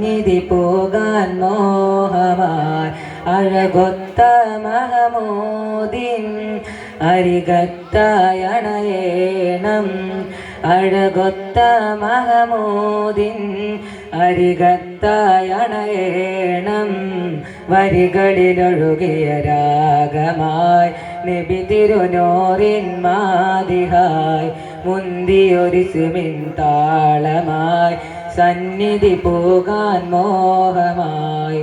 സന്നിധി പോകാൻ മോഹമായി അഴകൊത്ത മഹമൂദിൻ അരികത്തായണയേണം അഴകൊത്ത മഹമൂദിൻ അരികത്തായണയേണം വരികളിലൊഴുകിയ രാഗമായി നബി തിരുനോറിൻ മാതിഹായി. മുന്തിയൊരു സുമിൻ താളമായി സന്നിധി പോകാൻ മോഹമായി.